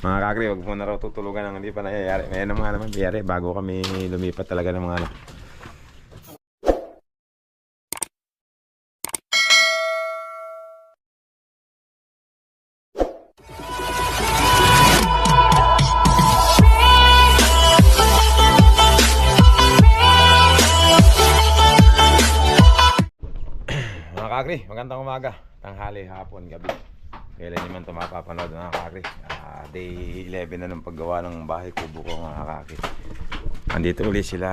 Mga kakri, huwag mo na raw tutulugan ng hindi pa nangyayari. May ano mga naman, nangyayari bago kami lumipat talaga ng mga. Mga kakri, magandang umaga. Tanghali, hapon, gabi. Kailan nyo man ito mapapanood mga kakri. Ah, day 11 na ng paggawa ng bahay kubo ko mga kakri. Andito uli sila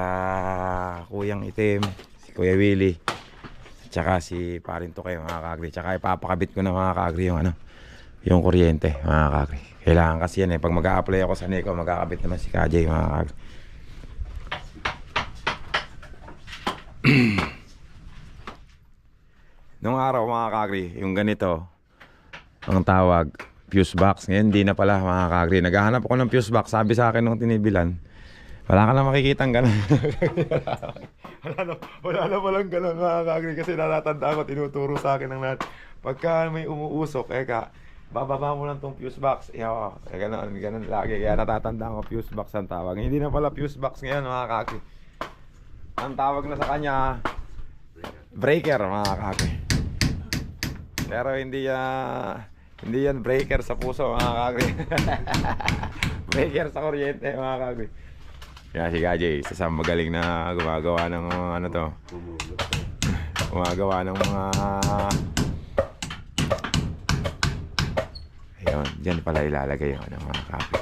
Kuyang Itim, si Kuya Willie, at saka si Parinto kayo mga kakri. Tsaka ipapakabit ko na mga kakri yung ano, yung kuryente mga kakri. Kailangan kasi yan eh. Pag mag-a-apply ako sa Nico, magkakabit naman si Kajay mga kakri. Nung araw mga kakri, yung ganito, ang tawag, fuse box. Ngayon, hindi na pala mga kakri. Naghahanap ako ng fuse box. Sabi sa akin nung tinibilan, wala ka na makikita ang ganun. wala na, wala na palang ganun mga kakri. Kasi natatanda ko, tinuturo sa akin ng lahat. Pagka may umuusok, eka, bababa mo lang tong fuse box. Eh, oh, eh, ganun, ganun lagi. Kaya natatanda ko, fuse box ang tawag. Hindi na pala fuse box ngayon mga kakri. Ang tawag na sa kanya, breaker mga kakri. Pero hindi yan hindi yan breaker sa puso mga kakri. breaker sa kuryente mga kakri. Kaya si Kajay, isa sa magaling na gumagawa ng ano to. gumagawa ng mga Ayun, dyan pala ilalagay yung ano, mga kakri.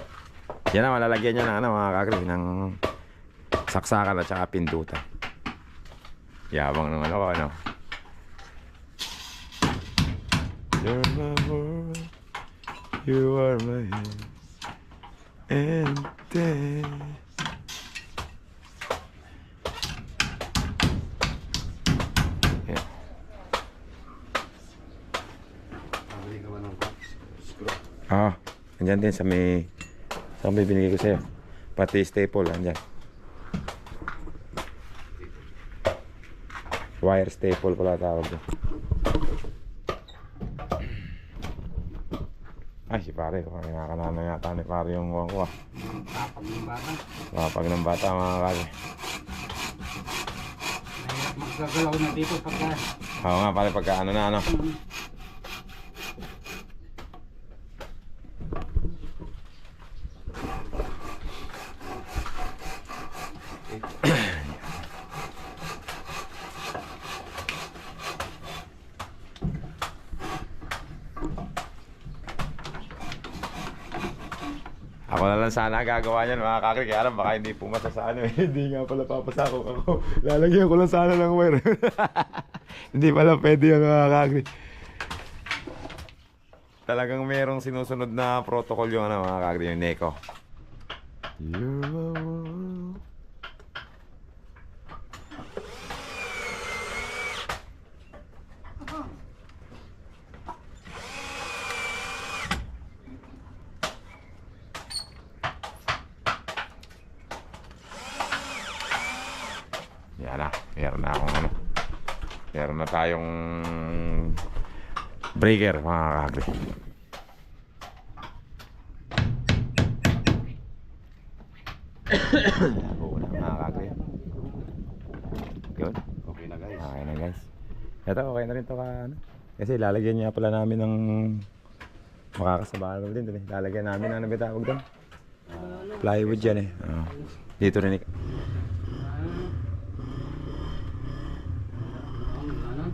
Yan na, malalagyan niya ng ano, mga kakri, ng saksakan at saka pindutan. Yabang ng ano, ano. You're my world, you are my hands and day. Yeah. Ah, andyan din sa may sa may binigay ko sa'yo. Pati staple, andyan. Wire staple pala tawag ko. Ay, si pare, oh, kinakanana yata ni pare yung kuha ko ah. Tapag ng bata. Kapag ng bata mga kali. Mahirap na dito pagka Oo nga pare, pagka ano na ano. Ako na lang sana gagawa niyan mga kakri. Kaya lang baka hindi pumasa sa ano hindi nga pala papasako ako. Lalagyan ko lang sana ng wire. hindi pala pwede yung mga kakri. Talagang merong sinusunod na protocol yung ano, mga kakri, yung NECO. You're Yan na, meron na akong ano. Meron na tayong breaker mga kakri. Oo na mga kakri. Good. Okay na guys. Okay na guys. Ito okay na rin to ka ano. Kasi lalagyan niya pala namin ng makakasabahan din din. eh. Lalagyan namin ng ano ba tawag doon? Plywood yan eh. Oo. Dito rin ik- Ano?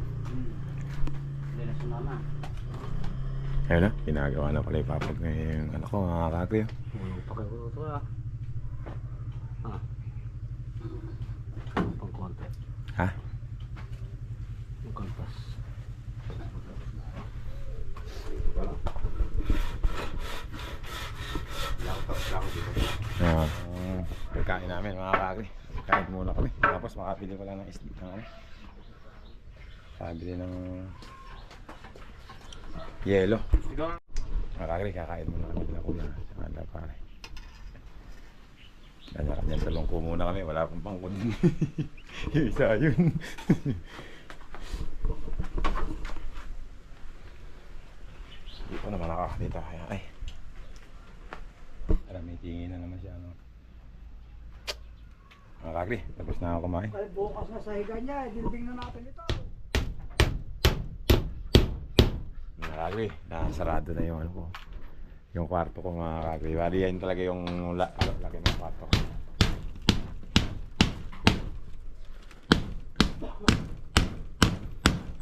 Hindi na sumama. Ayun na, ginagawa na pala yung papag yung ano ko, mga oh. Ulo pa kayo ito ah. Ah. Pang konti. Ha? Yung kantas. Uh, pagkain namin mga kakri. Kain muna kami. Tapos makabili ko lang ng. Ng ano? Pabili ng yelo. Mga kakri, kakain muna kami nila kuya. Sa kanda pare. Kanya-kanya talong ko muna kami. Wala pang pangkon. yung isa yun. Dito naman ako. Dito. Ayan. Ay. Tumitingin na naman siya. No? Mga kagri, tapos na ako kumain. Ay, bukas na sa higa niya, dinding na natin ito. Mga kagri, nasarado na yung ano ko. Yung kwarto ko mga kagri. Bali yan talaga yung la ano, laki ng kwarto ko.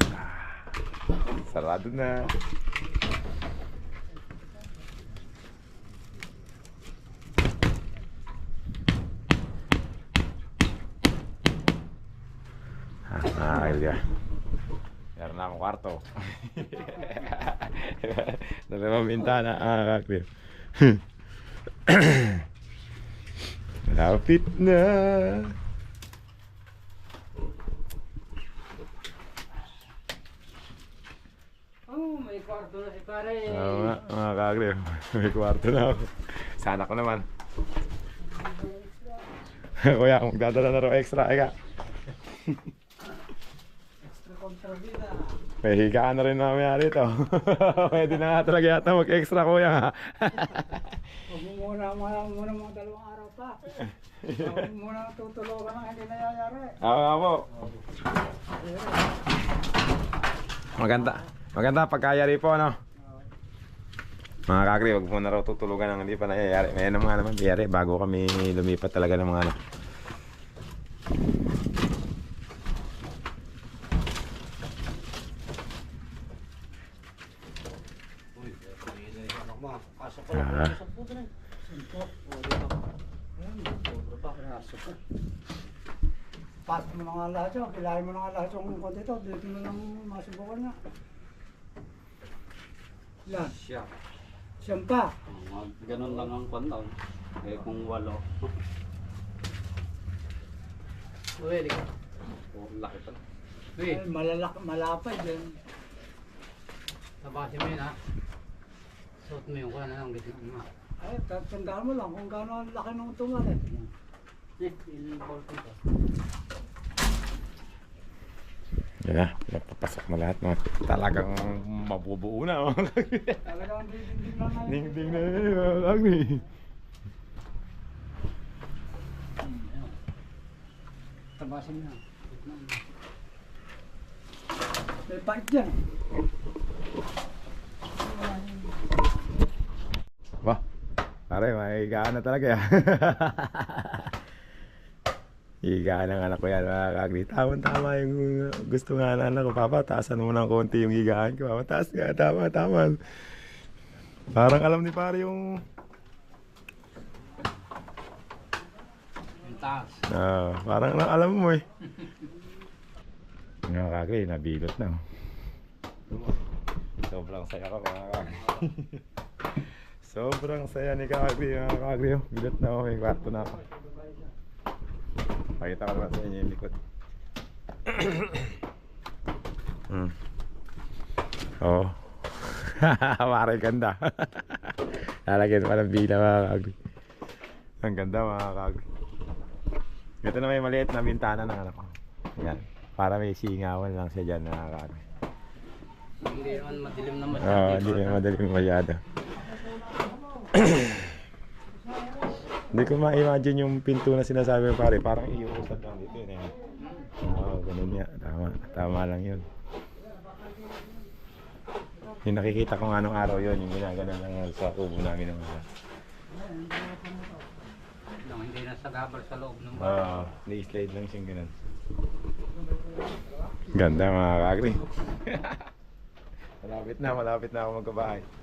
Ah, Sarado na. Ah, ah, kaya. Meron na akong kwarto. Dalawang bintana. Ah, kakliw. Lapit na. Oh, may kwarto na si pare. Oo nga, mga kakliw. May kwarto na ako. Sana ko naman. Kuya, magdadala na raw extra. Eka. Extra kontrabida. May higaan na rin mamaya rito. Pwede na nga talaga yata mag-extra kuya. Huwag mo muna, muna, muna mga dalawang araw pa. Huwag mo muna tutulungan ng hindi nangyayari. Ako nga po. Maganda. Maganda pagkayari po, no? Mga kakri, wag mo na raw tutulugan ng hindi pa nangyayari. Ano nga naman nangyayari bago kami lumipat talaga ng mga ano. Uy, may anak mo. Pasok ko lang. Ah. Pasok po na. Suntok. O, di ba? Ayun, sobra pa. Pasok ko. Pas mo na nga lahat yun. Kilahin mo na nga lahat yung konti ito. Dito mo lang masubukan na. Yan. Siya. Siyam pa. Ganun lang ang kwantaon. Eh kung walo. Uy, di ka. Oh, laki pa. Uy, Ay, malalak, malapay din. tabasin mo yun ha. Suot mo yung kanan ng gitna mo. Ay, ta- tandaan mo lang kung gaano ang laki ng tumal eh. Yan na, napapasok na lahat. Mga talagang mabubuo na. mga. Talagang dinding lang na. Ding-ding na mga kakri. Tabasin na. May pipe dyan. Ba, pare, may higaan na talaga yan. higaan ng anak ko yan, mga kakri. Tama-tama yung gusto nga ng anak ko. Papa, taasan mo ng konti yung higaan ko. Papa, taas nga, tama, tama. Parang alam ni pare yung... Yung taas. Ah, parang alam mo eh. Mga kakri, nabilot na. Sobrang saya ko, mga kakri. Sobrang saya ni kakri, mga kakri. oh. Bilot na ako, may kwarto na ako. Pakita ko naman sa inyo yung likod. hmm. Oo. Oh. Mare ganda. Lalagyan pa ng bila mga kakri. Ang ganda mga kakri. Ito na may maliit na bintana ng anak ko. Yan. Para may singawan lang siya dyan mga kakri. Hindi naman madilim na masyado. Oo, hindi na madaling masyado. Hindi ko ma-imagine yung pinto na sinasabi mo pare. Parang iuusad lang dito yun eh. Oo, ganun niya. Tama. Tama lang yun. Yung nakikita ko nga nung araw yun, yung ginaganon lang sa kubo namin ng mga. Nung hindi na sagabal sa loob ng bahay. Oo, ni-slide lang siyang ganun. Ganda mga kakri. malapit na, malapit na ako magkabahay. Hmm.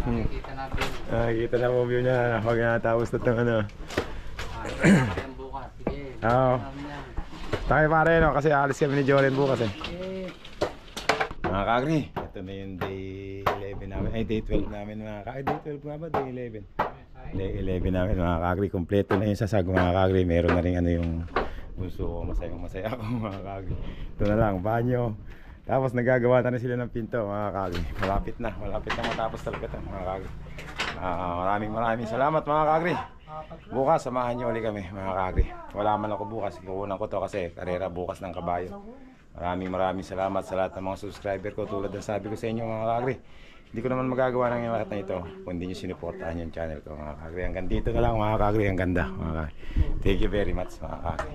Nakikita natin. Ah, kita na mo view niya. Huwag na tapos na itong ano. Ah, bukas. Sige. Oo. Tayo pare no, kasi alis kami ni Joren bukas eh. Eh, Mga kakri, ito na yung day 11 namin. Ay, day 12 namin mga kakri. Day 12 nga ba? Day 11. Day 11 namin mga kakri. Kompleto na yung sasag mga kakri. Meron na rin ano yung bunso ko. Masayang masaya ako mga kakri. Ito na lang, banyo. Tapos nagagawa na rin sila ng pinto mga kakri. Malapit na, malapit na matapos talaga ito mga kakri. Ah, maraming maraming salamat mga kakri. Bukas, samahan niyo ulit kami mga kakri. Wala man ako bukas, kukunan ko to kasi karera bukas ng kabayo. Maraming maraming salamat sa lahat ng mga subscriber ko tulad ng sabi ko sa inyo mga kakri. Hindi ko naman magagawa ng lahat na ito kung hindi nyo sinuportahan yung channel ko mga kagri. Hanggang dito na lang mga kagri. Ang ganda mga kagri. Thank you very much mga kagri.